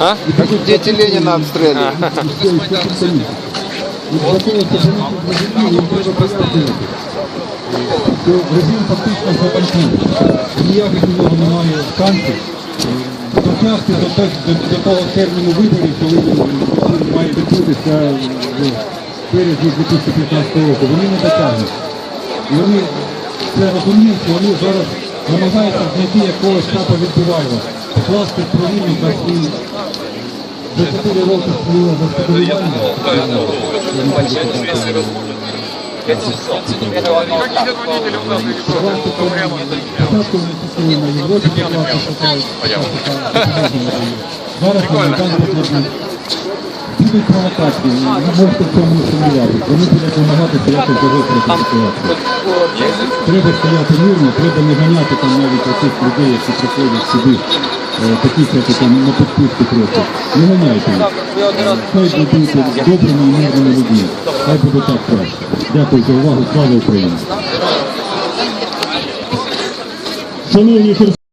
А? Дети Ленина обстреливают. Режим фактично запанкує. Ніяких у нього немає шансів. Дотягти до, те- до, до того терміну виборів, коли він має відбутися Березні 2015 року, вони не дотягнуть. І вони це розуміють, що вони зараз намагаються знайти якогось капа відбивайла, покласти провину за свій за 4 роки свого господарювання. Спочатку Будуть провокації, ви можете в цьому не сумніватися. Вони будуть намагатися якось загострити ситуацію. Треба стояти мирно, треба не ганяти там навіть оцих людей, які приходять сюди, е, таких, як там на підписку просто. Не ганяйте їх. Хай будуть добрими і мирними людьми. Хай буде так краще. Дякую за увагу. Слава Україні! Шановні